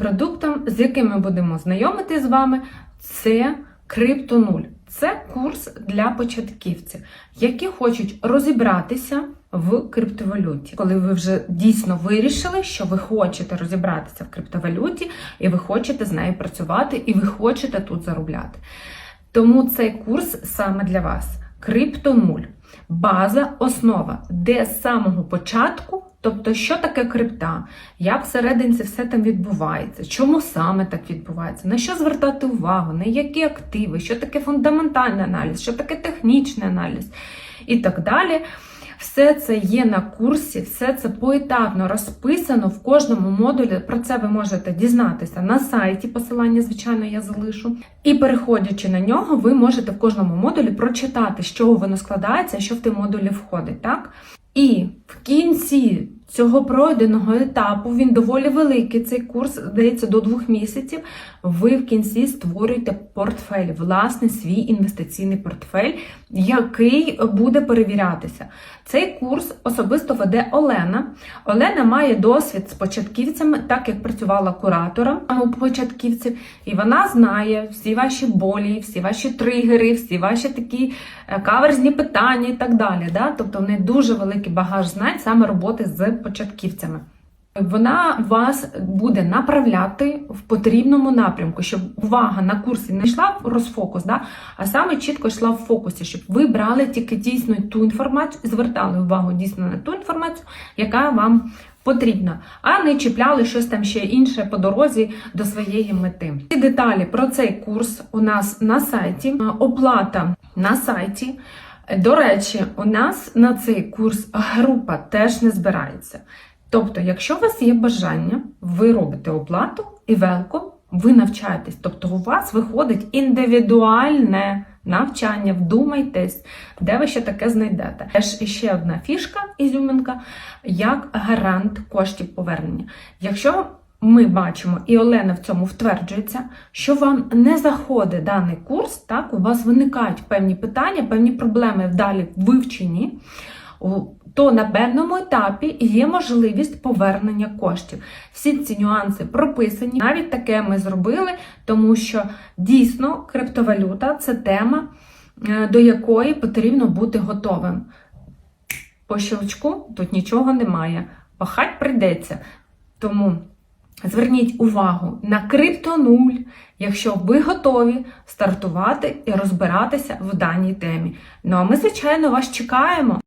Продуктом, з яким ми будемо знайомити з вами, це Крипто 0. Це курс для початківців, які хочуть розібратися в криптовалюті. Коли ви вже дійсно вирішили, що ви хочете розібратися в криптовалюті, і ви хочете з нею працювати, і ви хочете тут заробляти. Тому цей курс саме для вас. Крипто 0. База, основа, де з самого початку, тобто, що таке крипта, як всередині це все там відбувається, чому саме так відбувається, на що звертати увагу, на які активи, що таке фундаментальний аналіз, що таке технічний аналіз? І так далі. Все це є на курсі, все це поетапно розписано в кожному модулі. Про це ви можете дізнатися на сайті. Посилання, звичайно, я залишу. І переходячи на нього, ви можете в кожному модулі прочитати, з чого воно складається, що в ті модулі входить. Так? І в кінці цього пройденого етапу він доволі великий. Цей курс здається до двох місяців. Ви в кінці створюєте портфель, власне, свій інвестиційний портфель, який буде перевірятися. Цей курс особисто веде Олена. Олена має досвід з початківцями, так як працювала куратором у початківців, і вона знає всі ваші болі, всі ваші тригери, всі ваші такі е, каверзні питання і так далі. Да? Тобто в неї дуже великий багаж знань саме роботи з початківцями. Вона вас буде направляти в потрібному напрямку, щоб увага на курсі не йшла в розфокус, да? а саме чітко йшла в фокусі, щоб ви брали тільки дійсно ту інформацію, звертали увагу дійсно на ту інформацію, яка вам потрібна, а не чіпляли щось там ще інше по дорозі до своєї мети. Ці деталі про цей курс у нас на сайті, оплата на сайті. До речі, у нас на цей курс група теж не збирається. Тобто, якщо у вас є бажання, ви робите оплату і велко, ви навчаєтесь. Тобто, у вас виходить індивідуальне навчання, вдумайтесь, де ви ще таке знайдете. Теж ще одна фішка, ізюминка, як гарант коштів повернення. Якщо ми бачимо, і Олена в цьому втверджується, що вам не заходить даний курс, так, у вас виникають певні питання, певні проблеми вдалі вивчені, то на певному етапі є можливість повернення коштів. Всі ці нюанси прописані. Навіть таке ми зробили, тому що дійсно криптовалюта це тема, е, до якої потрібно бути готовим. По щелчку тут нічого немає. Пахать прийдеться. Тому. Зверніть увагу на крипто нуль, якщо ви готові стартувати і розбиратися в даній темі. Ну а ми, звичайно, вас чекаємо.